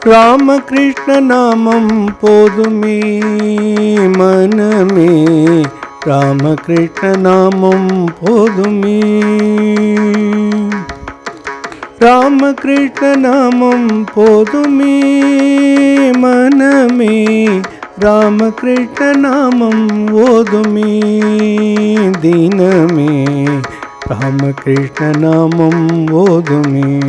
ராமகிருஷ்ண நாமம் போதுமே மனமே. ராமகிருஷ்ண நாமம் போதுமே. ராமகிருஷ்ண நாமம் போதுமே மனமே. ராமகிருஷ்ண நாமம் ஓதுமே தினமே. ராமகிருஷ்ண நாமம் ஓதுமே.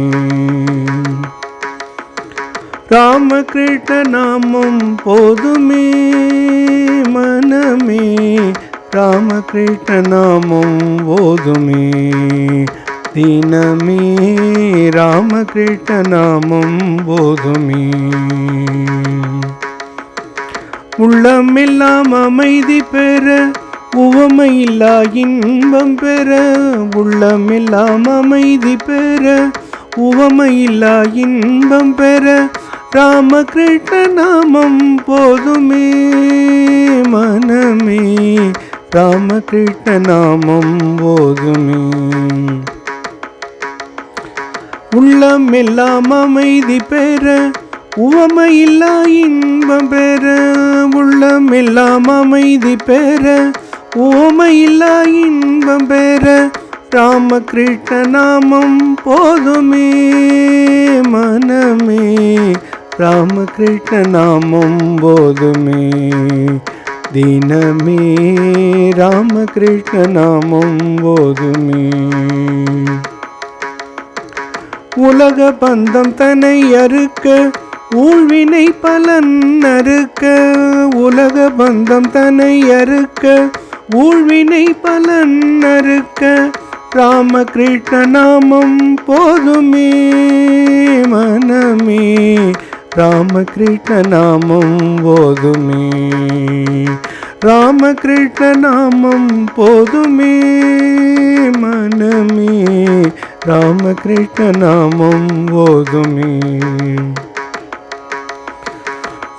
ராமகிருஷ்ண நாமம் போதுமே மனமே. ராமகிருஷ்ண நாமம் ஓதுமே தினமே. ராமகிருஷ்ண நாமம் போதுமே உள்ளமெல்லாம் அமைதி பெற உவமையில்லா இன்பம் பெற உள்ளமெல்லாம் அமைதி பெற உவமையில்லா இன்பம் பெற ராமகிருஷ்ண நாமம் போதுமே மனமே. ராமகிருஷ்ண நாமம் போதுமே. உள்ளம் எல்லாம் அமைதி பெற உவமையில்லா இன்பம் பெற உள்ளம் எல்லாம் அமைதி பெற உவமையில்லா இன்பம் பெற ராமகிருஷ்ண நாமம் போதுமே மனமே. ராமகிருஷ்ண நாமம் போதுமே தினமே. ராமகிருஷ்ண நாமம் போதுமே. உலக பந்தம் தன்னை அறுக்க ஊழ்வினை பலன் அறுக்க உலக பந்தம் தன்னை அறுக்க ஊழ்வினை பலன் அறுக்க ராமகிருஷ்ண நாமம் போதுமே மனமே. ராமகிருஷ்ண நாமம் போதுமே. ராமகிருஷ்ண நாமம் போதுமே மனமே. ராமகிருஷ்ண நாமம் போதுமே.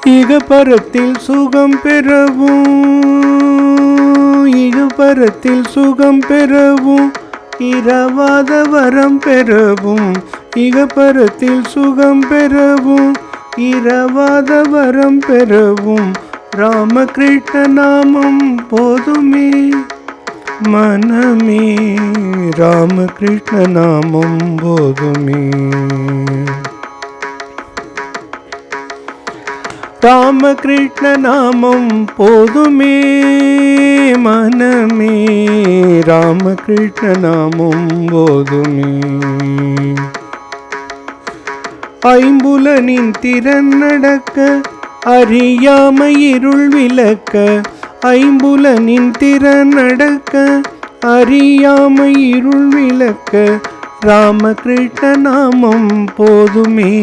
இக பரத்தில் சுகம் பெறவும். இக பரத்தில் சுகம் பெறவும். இரவாத வரம் பெறவும். இகபரத்தில் சுகம் பெறவும். இரவாத வரம் பெறவும். ராமகிருஷ்ண நாமம் போதுமே. மனமே ராமகிருஷ்ண நாமம் போதுமே. ராமகிருஷ்ண நாமம் போதுமே மனமே. ராமகிருஷ்ண நாமம் போதுமே. ஐம்புலனின் திறன் நடக்க அறியாமை இருள் விளக்க ஐம்புலனின் திறன் நடக்க அறியாமை இருள் விளக்க ராமகிருஷ்ண நாமம் போதுமே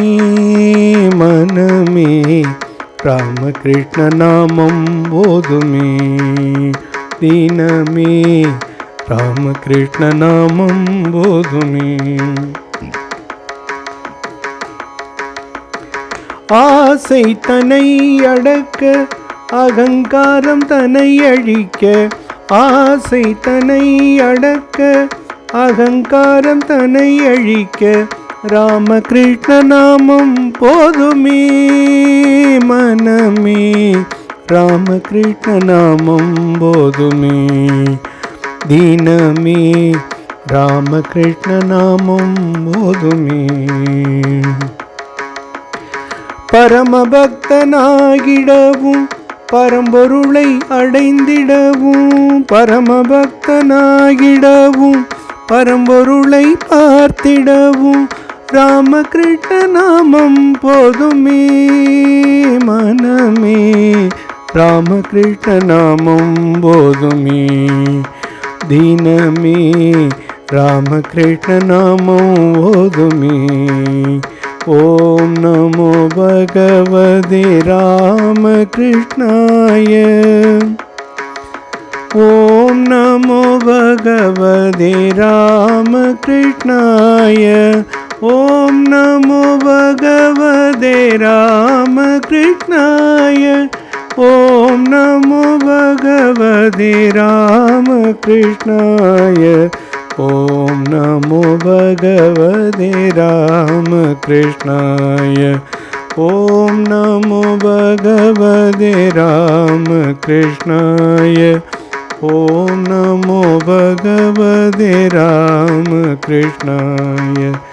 மனமே. ராமகிருஷ்ண நாமம் போதுமே. தினமே ராமகிருஷ்ண நாமம் போதுமே. ஆசை தனை அடக்க அகங்காரம் தன்னை அழிக்க. ஆசை தன்னை அடக்க அகங்காரம் தன்னை அழிக்க. ராமகிருஷ்ண நாமம் போதுமே மனமே. ராமகிருஷ்ண நாமம் போதுமே. தீனமே ராமகிருஷ்ண நாமம் போதுமே. பரமபக்தனாகிடவும் பரம்பொருளை அடைந்திடவும் பரமபக்தனாகிடவும் பரம்பொருளை பார்த்திடவும் ராமகிருஷ்ண நாமம் போதுமே மனமே ராமகிருஷ்ண நாமம் போதுமே தினமே ராமகிருஷ்ண நாமம் ஓதுமே ஓம் நமோ பகவதே ராமகிருஷ்ணாய ஓம் நமோ பகவதே ராமகிருஷ்ணாய ॐ नमो भगवते रामकृष्णाय। ॐ नमो भगवते रामकृष्णाय। ॐ नमो भगवते रामकृष्णाय। ॐ नमो भगवते रामकृष्णाय। ॐ नमो भगवते रामकृष्णाय।